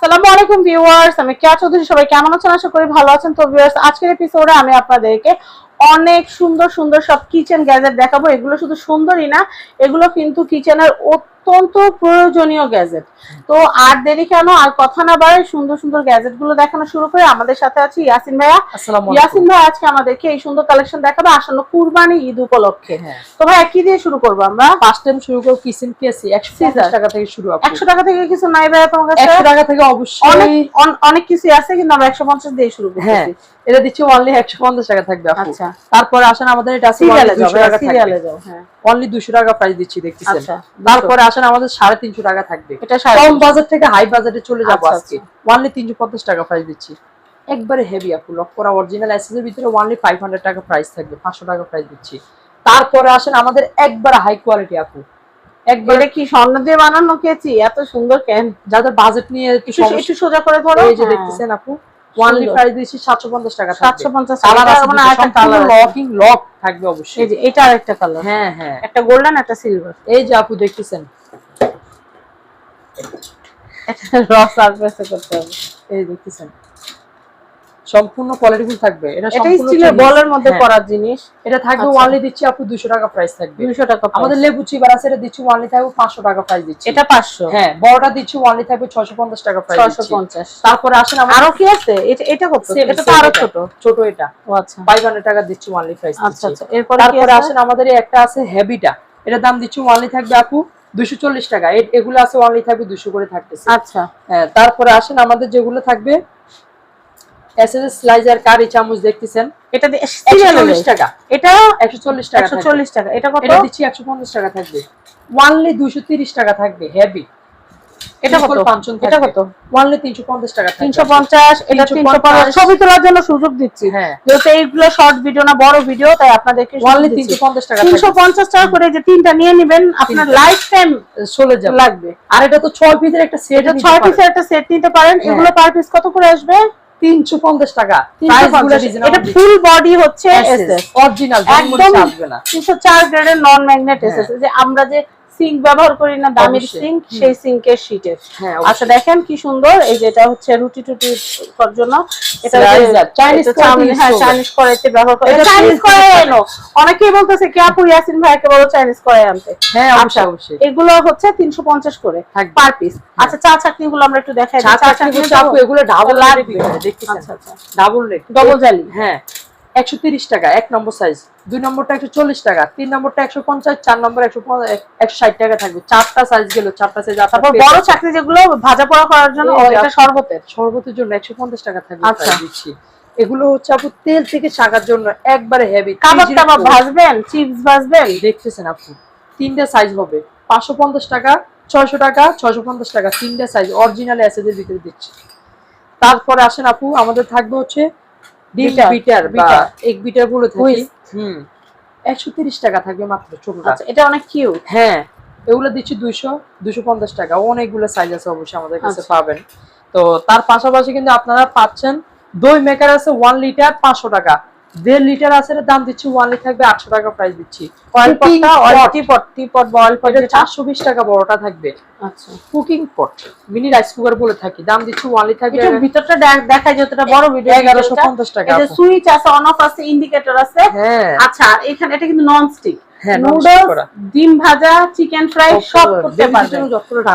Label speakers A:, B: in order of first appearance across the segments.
A: আসসালামু আলাইকুম ভিউয়ার্স, আমি কেয়া চৌধুরী, সবাই কেমন আছেন? আশা করি ভালো আছেন। তো ভিউয়ার্স, আজকের এপিসোডে আমি আপনাদেরকে অনেক সুন্দর সুন্দর সব কিচেন গ্যাজেট দেখাবো। এগুলো শুধু সুন্দরই না, এগুলো কিন্তু কিচেনের অত্যন্ত প্রয়োজনীয় গ্যাজেট। তো আর দেরি কেন? আর কথা না বাড়ে সুন্দর সুন্দর গ্যাজেটগুলো দেখানো শুরু করে আমাদের সাথে আছে ইয়াসিন ভাইয়া। ইয়াসিন ভাই আজকে আমাদেরকে এই সুন্দর কালেকশন দেখাবে আসন্ন কুরবানি ঈদ উপলক্ষে।
B: হ্যাঁ।
A: তো ভাই কি দিয়ে শুরু করব আমরা?
B: ফার্স্ট টাইম শুরু করব কিচেন পিএসসি 150 টাকা থেকে শুরু আপু
A: একশো টাকা থেকে কিছু নাই ভাইয়া তোমার কাছে?
B: 100 টাকা থেকে অবশ্যই।
A: অনেক অন- অনেক কিছু আছে কিন্তু আমরা একশো পঞ্চাশ দিয়ে শুরু
B: হ্যাঁ এটা দিচ্ছি অনলি 150 টাকা থাকবে
A: আচ্ছা।
B: তারপরে আসেন আমাদের এটা আছে
A: সিরিয়ালে
B: only
A: যাও
B: 200 টাকা
A: সিরিয়ালে যাও হ্যাঁ।
B: অনলি 200 টাকা প্রাইস দিচ্ছি দেখতেছেন।
A: আচ্ছা,
B: তারপরে আসেন আমাদের 350 টাকা থাকবে।
A: এটা
B: কম
A: তিনশো।
B: বাজেট থেকে হাই বাজেটে চলে যাব
A: আচ্ছা,
B: আজকে। অনলি 350 টাকা প্রাইস দিচ্ছি। একবারে হেভি আপু লক করা অরিজিনাল এর ভিতরে অনলি 500 টাকা প্রাইস থাকবে 500 টাকা প্রাইস দিচ্ছি। তারপরে আসেন আমাদের একবার হাই কোয়ালিটি আপু। একবারে
A: কি স্বর্ণ দিয়ে বানানো কেচি? এত সুন্দর কেন?
B: যাদের বাজেট নিয়ে একটু
A: সোজা করে ধরো।
B: এই যে দেখতেছেন আপু ওয়ানলি প্রাইস দিচ্ছি 750 টাকা
A: সাতশো পঞ্চাশ
B: কালার আছে
A: মানে আরেকটা কালার
B: লকিং লক থাকবে অবশ্যই।
A: এই যে এটা আরেকটা কালার
B: হ্যাঁ হ্যাঁ।
A: একটা গোল্ডেন একটা সিলভার
B: এই যে আপু দেখতেছেন?
A: রস সার্ভিস করতে হবে।
B: এই দেখতেছেন। সম্পূর্ণ কোয়ালিটিফুল থাকবে। এটা
A: এটা স্টিলের বলের মধ্যে
B: হ্যাঁ,
A: করার জিনিস।
B: এটা থাকবে
A: আচ্ছা।
B: ওয়ানলি দিচ্ছি আপু 200 টাকা প্রাইস থাকবে।
A: টাকা
B: আমাদের লেবু চিবার আছে এটা দিচ্ছি ওয়ানলি থাকবে 500 টাকা প্রাইস দিচ্ছি।
A: এটা পাঁচশো।
B: হ্যাঁ বড়টা দিচ্ছি ওয়ানলি থাকবে 650 টাকা প্রাইস
A: ছয়শো
B: দিচ্ছি
A: পঞ্চাশ।
B: তারপরে আসেন আমাদের
A: আরও কি আছে? এটা এটা কত? এটা তো
B: আরও
A: ছোট।
B: ছোট এটা।
A: ও আচ্ছা।
B: 500 টাকা দিচ্ছি ওয়ানলি প্রাইস
A: আচ্ছা আচ্ছা। এরপরে
B: তারপরে আসেন আমাদের একটা আছে হেভিটা এটার দাম দিচ্ছি ওয়ানলি থাকবে আপু দুশো চল্লিশ টাকা। এগুলো আছে ওয়ানলি থাকবে দুশো করে থাকতেছে।
A: আচ্ছা।
B: হ্যাঁ তারপরে আসেন আমাদের যেগুলো থাকবে এসএস স্লাইজার কারি চামচ দেখতেছেন?
A: এটা দিয়ে
B: একশো
A: সিরিয়ালে
B: চল্লিশ টাকা।
A: এটা
B: একশো চল্লিশ টাকা
A: একশো
B: থাকবে।
A: চল্লিশ টাকা। এটা কত?
B: এটা দিচ্ছি একশো পঞ্চাশ টাকা থাকবে। ওয়ানলি দুশো তিরিশ টাকা থাকবে হেভি
A: এটা কত?
B: পাঁচজন
A: এটা কত?
B: ওয়ানলি তিনশো পঞ্চাশ টাকা থাকবে।
A: তিনশো পঞ্চাশ এটা
B: 350
A: ছবি তোলার জন্য সুযোগ দিচ্ছি।
B: হ্যাঁ।
A: যেহেতু এইগুলো শর্ট ভিডিও না বড় ভিডিও তাই আপনাদেরকে
B: ওয়ানলি তিনশো পঞ্চাশ টাকা
A: তিনশো পঞ্চাশ টাকা করে যে তিনটা নিয়ে নেবেন আপনার লাইফ টাইম
B: চলে যাবে।
A: লাগবে।
B: আর এটা তো ছয় পিসের একটা সেট
A: ছয় পিসের একটা সেট নিতে পারেন।
B: হ্যাঁ।
A: এগুলো পার পিস কত করে আসবে?
B: তিনশো পঞ্চাশ টাকা।
A: এটা ফুল বডি হচ্ছে
B: অরিজিনাল
A: একদম
B: আসবে না।
A: তিনশো চার গ্রেডের নন ম্যাগনেট। এসএস যে আমরা যে সিঙ্ক ব্যবহার করি না দামির। সিঙ্ক সেই সিঙ্কের শীটের
B: হ্যাঁ
A: আচ্ছা দেখেন কি সুন্দর এই যেটা হচ্ছে রুটি টুটি করার জন্য। এটা হ্যাঁ চাইনিজ কড়াইতে ব্যবহার করে। চাইনিজ কড়াই। এনো অনেকেই বলতেছে কি আপু ইয়াসিন ভাইকে বলো চাইনিজ কড়াই আনতে।
B: হ্যাঁ
A: আচ্ছা
B: অবশ্যই
A: এগুলো হচ্ছে তিনশো পঞ্চাশ করে
B: থাকবে।
A: পার পিস আচ্ছা চা চাকনি গুলো আমরা একটু দেখাই।
B: চা এগুলো ডাবল
A: লাগবে।
B: দেখতেছেন
A: আচ্ছা আচ্ছা।
B: ডাবল রেট
A: ডবল জালি
B: হ্যাঁ। একশো টাকা এক নম্বর সাইজ দুই নম্বরটা একশো চল্লিশ টাকা তিন নম্বরটা একশো পঞ্চাশ চার নম্বর একশো একশো ষাট টাকা থাকবে। চারটা সাইজ গেল চারটা সাইজ
A: তারপর বড় চাকরি যেগুলো ভাজা পোড়া করার জন্য শরবতের
B: শরবতের জন্য একশো পঞ্চাশ টাকা থাকবে
A: আচ্ছা।
B: দিচ্ছি। এগুলো হচ্ছে আপু তেল থেকে শাকার জন্য একবারে হেভি
A: কাবাব টাবাব ভাজবেন চিপস ভাজবেন।
B: দেখতেছেন আপু তিনটা সাইজ হবে। পাঁচশো পঞ্চাশ টাকা ছয়শো টাকা ছয়শো পঞ্চাশ টাকা তিনটা সাইজ অরিজিনাল অ্যাসেজের ভিতরে দিচ্ছি। তারপরে আসেন আপু আমাদের থাকবে হচ্ছে
A: বিটার,
B: বা এক বিটারগুলো থাকে। হুম। একশো তিরিশ টাকা থাকবে মাত্র ছোটটা।
A: আচ্ছা এটা অনেক কিউট
B: হ্যাঁ। এগুলো দিচ্ছি দুইশো দুশো পঞ্চাশ টাকা। অনেকগুলো সাইজ আছে অবশ্যই আমাদের কাছে
A: আচ্ছা।
B: পাবেন। তো তার পাশাপাশি কিন্তু আপনারা পাচ্ছেন দই মেকার আছে ওয়ান লিটার পাঁচশো টাকা। দেড় লিটার আছে দাম দিচ্ছি ওয়ান লিটার থাকবে আটশো টাকা প্রাইস দিচ্ছি।
A: অয়েল পটটা অয়েল
B: pot।
A: টিপট টিপট বা অয়েল পট
B: চারশো বিশ টাকা বড়টা থাকবে।
A: আচ্ছা।
B: Cooking pot mini rice cooker বলে থাকি দাম দিচ্ছি ওয়ান লিটার থাকবে।
A: ভিতরটা দেখ- দেখায় যতটা বড় ভিডিও
B: এগারোশো পঞ্চাশ টাকা
A: সুইচ আছে অন অফ আছে ইন্ডিকেটর আছে।
B: হ্যাঁ।
A: আচ্ছা এখানে এটা কিন্তু নন স্টিক নুডলস ডিম ভাজা চিকেন ফ্রাই সব করতে পারবেন।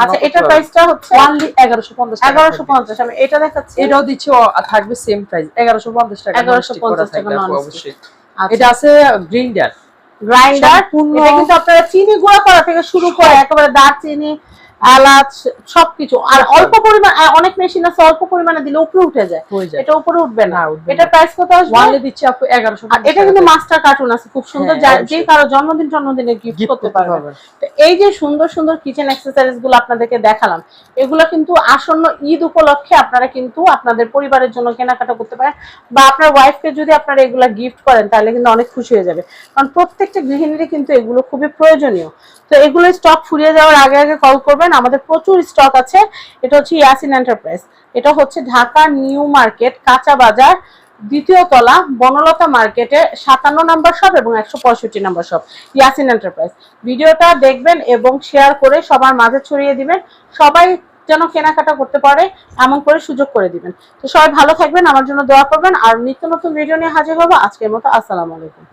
A: আচ্ছা এটা প্রাইসটা হচ্ছে?
B: Only 1150 টাকা
A: এগারোশো
B: থাকবে।
A: পঞ্চাশ আমি এটা দেখাচ্ছি।
B: এটাও দিচ্ছি থাকবে সেম প্রাইস এগারোশো পঞ্চাশ টাকা
A: 1150 টাকা
B: থাকবে আপু, অবশ্যই।
A: আচ্ছা।
B: এটা আছে গ্রিন্ডার
A: গ্রাইন্ডার এটা কিন্তু আপনারা চিনি গুঁড়া করা থেকে শুরু করে একেবারে দারচিনি এলাচ সবকিছু। আর অল্প পরিমাণ অনেক মেশিন আছে অল্প পরিমাণে দিলে উপরে উঠে যায়। এটা উপরে উঠবে না।
B: উঠবে
A: এটা। প্রাইস কত আসবে?
B: ওয়ানলি দিচ্ছি আপু এগারোশো
A: আর এটা কিন্তু মাস্টার কার্টুন আছে খুব সুন্দর।
B: হ্যাঁ,
A: যা- কারও জন্মদিন জন্মদিনে গিফট
B: গিফট
A: করতে পারবে। তো এই যে সুন্দর সুন্দর কিচেন অ্যাক্সেসরিজগুলো আপনাদেরকে দেখালাম এগুলো কিন্তু আসন্ন ঈদ উপলক্ষে আপনারা কিন্তু আপনাদের পরিবারের জন্য কেনাকাটা করতে পারেন বা আপনার ওয়াইফকে যদি আপনারা এগুলো গিফট করেন তাহলে কিন্তু অনেক খুশি হয়ে যাবে। কারণ প্রত্যেকটা গৃহিণীরই কিন্তু এগুলো খুবই প্রয়োজনীয়। তো এগুলো স্টক ফুরিয়ে যাওয়ার আগে আগে কল করবেন। আমাদের প্রচুর স্টক আছে। এটা হচ্ছে ইয়াসিন এন্টারপ্রাইজ এটা হচ্ছে ঢাকা নিউ মার্কেট, কাঁচা বাজার, দ্বিতীয় তলা, বনলতা মার্কেটে সাতান্ন নাম্বার শপ এবং একশো পঁয়ষট্টি নাম্বার শপ ইয়াসিন এন্টারপ্রাইজ ভিডিওটা দেখবেন এবং শেয়ার করে সবার মাঝে ছড়িয়ে দিবেন। সবাই যেন কেনাকাটা করতে পারে, এমন করে সুযোগ করে দিবেন। তো সবাই ভালো থাকবেন, আমার জন্য দোয়া করবেন। আর নিত্য নতুন ভিডিও নিয়ে হাজির হব। আজকের মতো, আসসালামু আলাইকুম।